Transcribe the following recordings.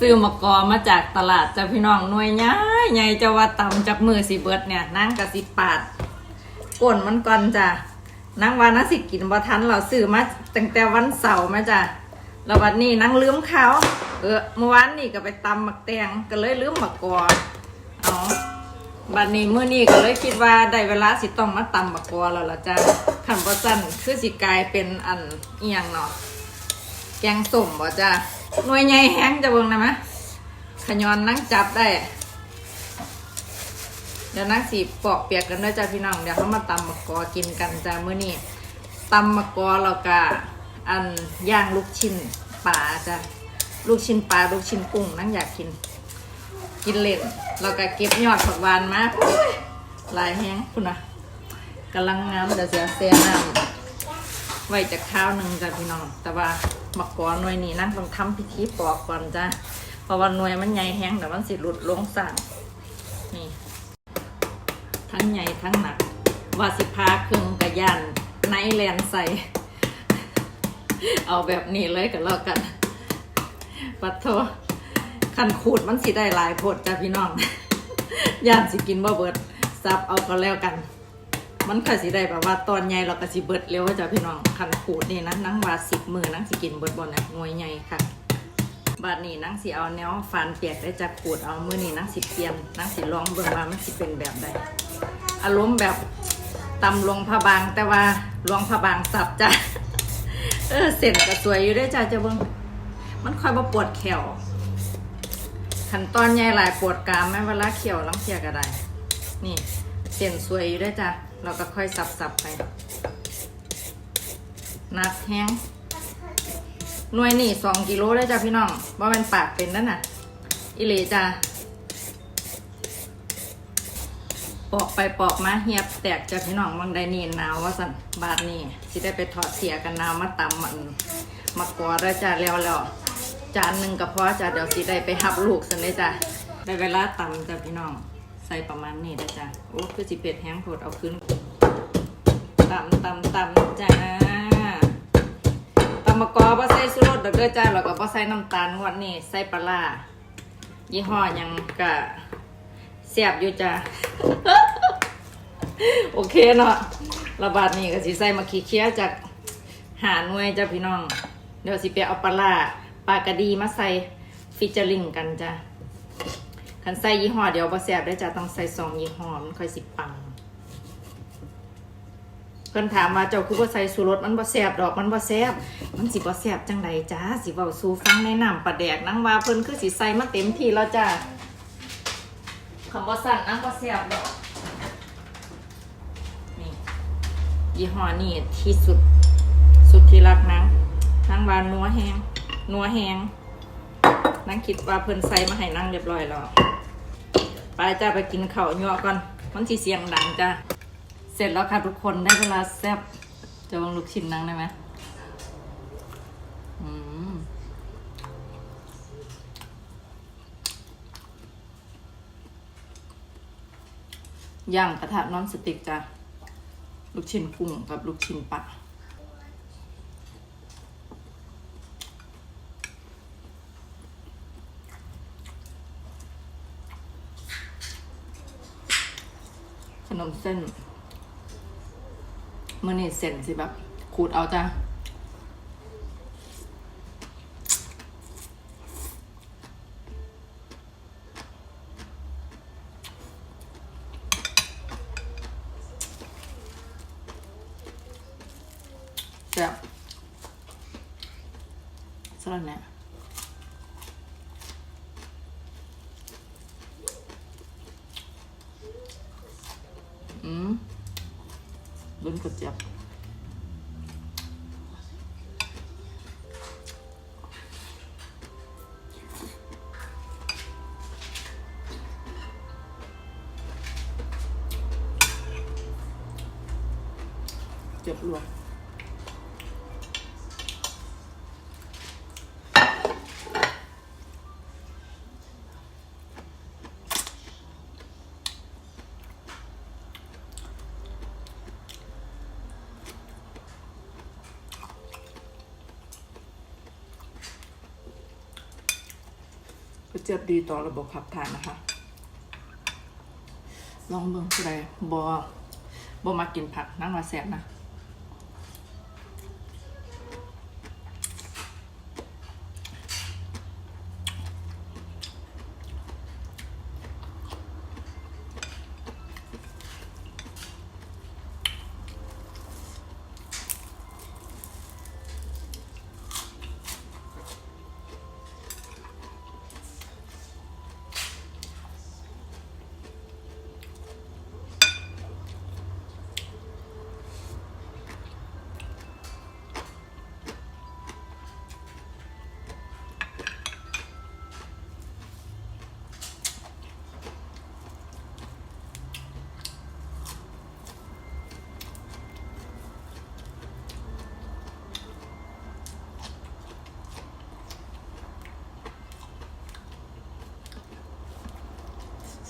ซื้อมะกอมาจากตลาดจ้าพี่น้องหน่วยใหญ่ใหญ่จะว่าตำจากมือสิเบิดเนี่ยนั่งกะสิปาดก้นมันก่อนจ้ะนั่งวานังสิกินบ่ทันเราซื้อมาตั้งแต่วันเสาร์มาจ้ะแล้ววันนี้นั่งลืมเขาเออเมื่อวานนี่ก็ไปตำมักแตงก็เลยลืมมะกอเอาบัดนี้มื้อนี้ก็เลยคิดว่าได้เวลาสิต้องมาตำมะกอแล้วล่ะจ้ะขันบ่ซั่นคือสิกลายเป็นอันเอียงเนาะแกงส้มบ่จ้า หน่วยใหญ่แห้งจะเบิ่งได้ไหมขยอนนั่งจับได้ เดี๋ยวนั่งสีปอกเปียกกันด้วยจ้าพี่น้อง เดี๋ยวเขามาตำมะกอกินกันจ้าเมื้อนี้ตำมะกอแล้วก็อันย่างลูกชิ้นปลาจ้าลูกชิ้นปลาลูกชิ้นกุ้งนั่งอยากกิน กินเล่นแล้วก็เก็บยอดผักหวานมาลายแห้งคุณนะกำลังงามเดี๋ยวเสียเสียน้ำ ไว้จากข้าวหนึ่งจ้ะพี่น้อง แต่ว่าหมักกอหน่วยนี้นะต้องทำพิธีปอกก่อนจ้ะเพราะว่าหน่วยมันใหญ่แห้งแต่มันสิหลุดลงสั่งนี่ ทั้งใหญ่ทั้งหนักว่าสิพาครื่งกระยานไนแลนใส่ เอาแบบนี้เลยกันแล้วกันปัดโทขันขูดมันสิได้หลายโพดจ้ะพี่น้องย่านสิกินบ่เบิดซับเอาก็แล้วกัน มันก็สิได้แบบว่าตอนใหญ่เราก็สิเบิดเร็วจ้ะพี่น้องคันขูดนี่นะนั่งว่าสิบมือนั่งสิกินเบิดบนนะหน่วยใหญ่ค่ะบาดนี้นั่งสิเอาแนวฟันเปียกได้จากขูดเอามือนี่นั่งสิเตรียมนั่งสิลองเบิ่งว่ามันสิเป็นแบบใดอารมณ์แบบตำลงผ้าบางแต่ว่าลวงผ้าบางสับจ้ะเออเส้นก็สวยอยู่ได้จ้ะจะเบิ่งมันค่อยบ่ปวดแขวขั้นตอนใหญ่หลายปวดกรามแม้เวลาเขียวลังเทียก็ไดนี่เส้นสวยอยู่ได้จ้ะ เราก็ค่อยสับๆไปหนักแห้งหน่วยนี่สองกิโลได้จ้ะพี่น้องว่ามันปากเป็นนั่นน่ะ อิเลจ้ะปอกไปปอกมาเฮียบแตกจ้ะพี่น้องบางใดนี่หนาวว่าสันบาทนี่สิได้ไปถอดเสียกันหนาวมาตำมันมากอได้จ้ะแล้วแล้วจานหนึ่งก็พอจ้ะเดี๋ยวสิได้ไปหับลูกสันเลยจ้ะได้เวลาตำจ้ะพี่น้องใส่ประมาณนี้ได้จ้ะโอ้คือสิเป็ดแห้งโผดเอาขึ้น ตำตำตำจ้าตำมะกอบ่ใส่สุรสดอกเด้อจ้าแล้วก็บ่ใส่น้ำตาลงวดนี้ใส่ปลายี่ห้อยังก็เสียบอยู่จ้าโอเคเนาะระบาดนี้ก็สิใส่มะขีเคี้ยจากหาหน่วยจ้าพี่น้อง เดี๋ยวสิไปเอาปลาปลากระดีมาใส่ฟิชเจอริงกันจ้าคันใส่ยี่ห้อเดี๋ยวบ่แซ่บได้จ้ะต้องใส่สองยี่ห้อมันค่อยสิปัง เพิ่นถามว่าเจ้าคือบ่ใส่สูรสมันบ่แซ่บดอกมันบ่แซ่บมันสิบ่แซ่บจังใดจ้าสิเว้าสู่ฟังในน้ำปลาแดกนังว่าเพิ่นคือสิใส่มาเต็มที่แล้วจ้าคำบ่สั่นนังบ่แซ่บดอกนี่ยี่ห้อนี่ที่สุดสุดที่รักนังนังว่านัวแฮงนัวแฮงนังคิดว่าเพิ่นใส่มาให้นังเรียบร้อยแล้วไปจ้าไปกินข้าวยั่วก่อนมันสิเสียงดังจ้า เสร็จแล้วค่ะทุกคนได้เวลาแซ่บจะลองลูกชิ้นนั่งได้ไหมอืมย่างกระทะน้อนสติกจ้ะลูกชิ้นกุ้งกับลูกชิ้นปลาขนมเส้น มื่อนี่เส้นสิแบบขูดเอาจ้ะแซ่บสลัดเนี่ยอืม ลุ้นก กระเจี๊ยบดีต่อระบบขับถ่ายนะคะ ลองเบิ่งผู้ใดบอบอมากินผักนั่งมาแสบนะ เ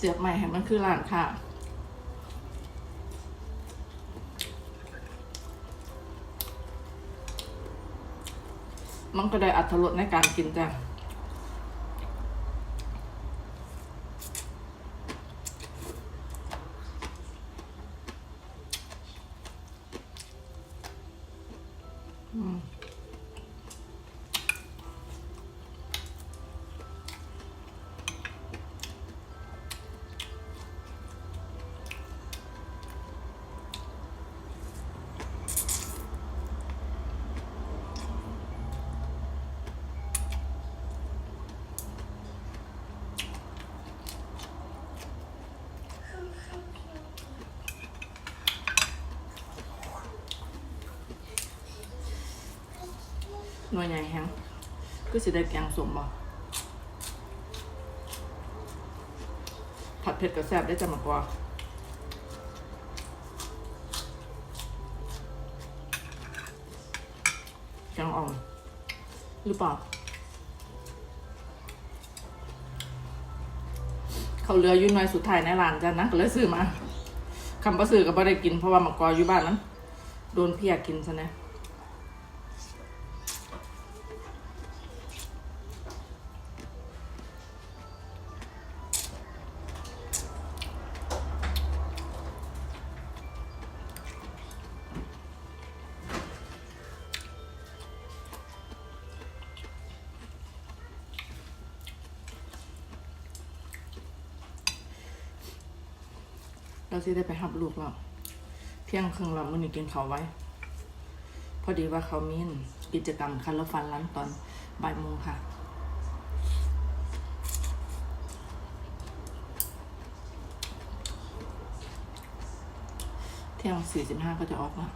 สียบใหม่ให้มันคือร้านค่ะมันก็ได้อัตรสในการกินจ้ะ หน่วยใหญ่แฮงก็สิได้แกงสมบ่ผัดเผ็ดกับแซ่บได้จังมากกว่าแกงอ่อมหรือเปล่าเขาเหลืออยู่หน่วยสุดท้ายในร้านจ้ะนะก็เลยซื้อมาคำประซื้อก็บ่ได้กินเพราะว่ามะกออยู่บ้านนั้นโดนเพียกินซะนะ เราสิได้ไปหับลูกเราเที่ยงครึ่งเรามื่อนี้กินเขาไว้ พอดีว่าเขามีกิจกรรมคันละฟันร้านตอนบ่ายโมงค่ะเที่ยงสี่สิบห้าก็จะออกแล้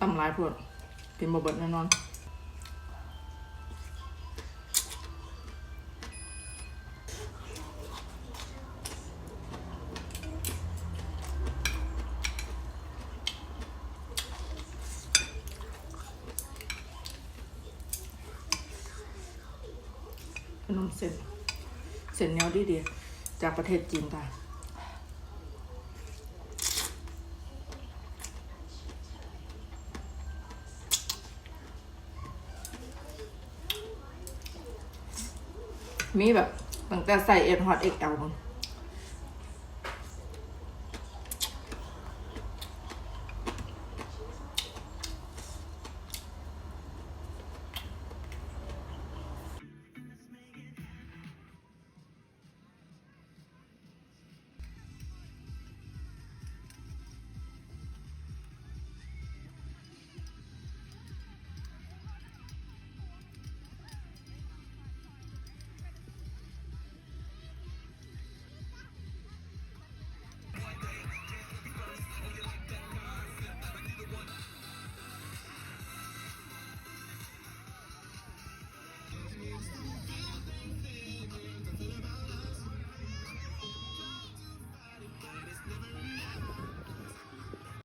ตำลายพวดกินบะเบิดแน่นอนขนมเส้นเส้นเนียวดีดีๆจากประเทศจีนค่ะ มีแบบตั้งแต่ใส่เอ็ดฮอตเอ็กเอล